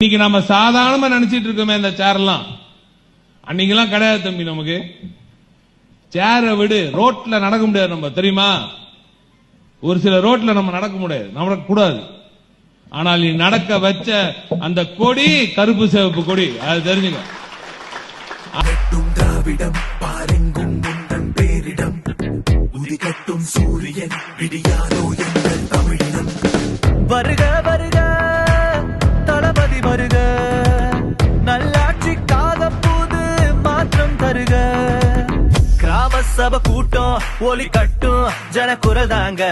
இன்னைக்கு நம்ம சாதாரணமா நினைச்சிட்டு இருக்கோமே இந்த சேர்லாம் அன்னைக்கெல்லாம் கிடையாது தம்பி நமக்கு. சேரை விடு ரோட்ல நடக்க முடியாது நம்ம தெரியுமா? ஒரு சில ரோட்ல நம்ம நடக்க முடியாது நடக்க கூடாது ஆனால் நீ நடக்க வச்ச அந்த கொடி கருப்பு சிவப்பு கொடி அது தெரிஞ்சுங்க திராவிடம் பாரெங்கும் உந்தன் பேரிடம். உதிகட்டும் சூரியன் விடியாரோ எங்கள் தமிழினம். வருக சபை கூட்டம் ஒலி கட்டும் ஜனக்குரல் தாங்க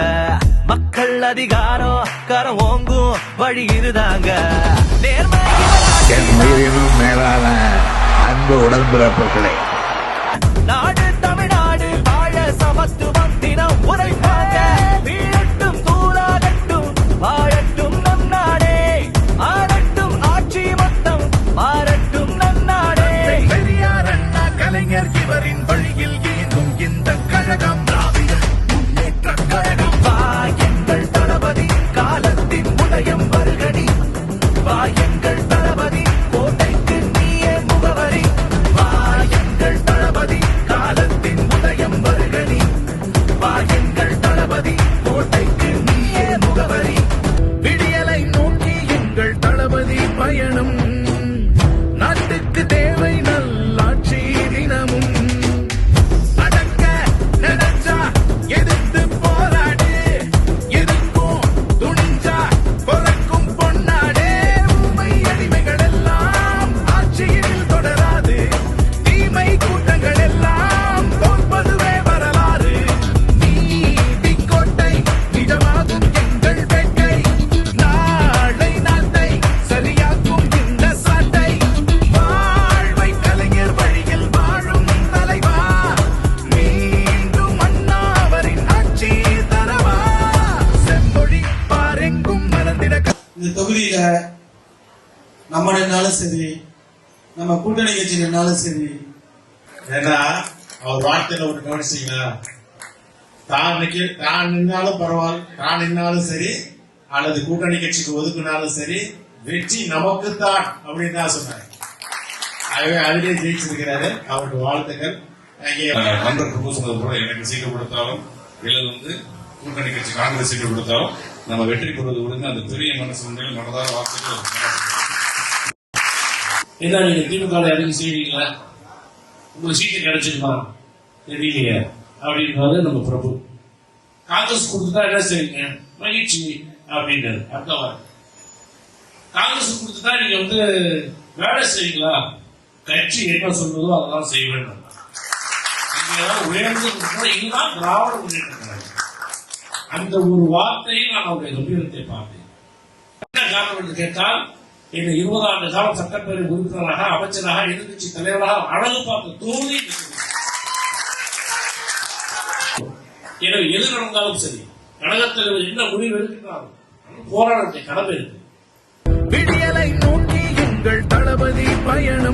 மக்கள் அதிகாரம் கரம் ஓங்கும் வழி இதுதாங்க. நேர்மை என் உயிரினும் மேலான அன்பு உடன்பிறப்புகளே. நாடு தமிழ்நாடு வாழ சமத்துவம் தினம் உரைப்பாங்க வீழட்டும் தூளாகட்டும் வாழட்டும் நம் நாடே. ஆளட்டும் ஆட்சி மொத்தம் மாறட்டும் நம் நாடே. பெரியார் அண்ணா கலைஞர் இவரின் வழியில் காலத்தின் உதயம் இந்த நம்ம நின்னாலும் சரி நம்ம கூட்டணி கட்சி நின்னாலும் சரி. ஏன்னா அவர் வார்த்தையில ஒண்ணு கவனிச்சீங்களா? தான் நிக்க தான் நின்னாலும் பரவாயில்ல தான் நின்னாலும் சரி அல்லது கூட்டணி கட்சிக்கு ஒதுக்குனாலும் சரி வெற்றி நமக்கு தான் அப்படின்னு தான் சொன்னார். ஆகவே அதிலே ஜெயிச்சிருக்கிறாரு. அவருக்கு வாழ்த்துக்கள். அங்கே நண்பர் ப்ரொபோசல் கூட எனக்கு சீக்கிரப்படுத்தாலும் இல்லை வந்து கூட்டணி கட்சி காங்கிரஸ் சீட்டு கொடுத்தாலும் நம்ம வெற்றி பெறுவது உடனே அந்த பெரிய மனசு உண்மையில் மனதார வார்த்தைகள் என்ன நீங்க திமுக இறங்கி செய்வீங்களா? உங்களுக்கு சீட்டு கிடைச்சிருமா? தெரியலையே. அப்படின்றது நம்ம பிரபு. காங்கிரஸ் கொடுத்துட்டா என்ன செய்வீங்க? மகிழ்ச்சி அப்படின்றது அர்த்தம்? காங்கிரஸ் கொடுத்துட்டா நீங்க வந்து வேலை செய்வீங்களா? கட்சி என்ன சொல்றதோ அதெல்லாம் செய்வேன். உயர்ந்து இதுதான் திராவிட முன்னேற்ற கழகம். அந்த ஒரு வார்த்தையை நான் அவருடைய கம்பீரத்தை பார்த்தேன். என்ன காரணம் என்று கேட்டால் என்னை இருபது ஆண்டு காலம் சட்டப்பேரவை உறுப்பினராக அமைச்சராக எதிர்கட்சி தலைவராக அழகு பார்த்த தோல்வி எனவே எது நடந்தாலும் சரி கழக என்ன முடிவு எடுக்கிறாரோ போராட்டத்தை கடமை இருக்கு. விடியலை நோக்கி எங்கள் தளபதி பயணம்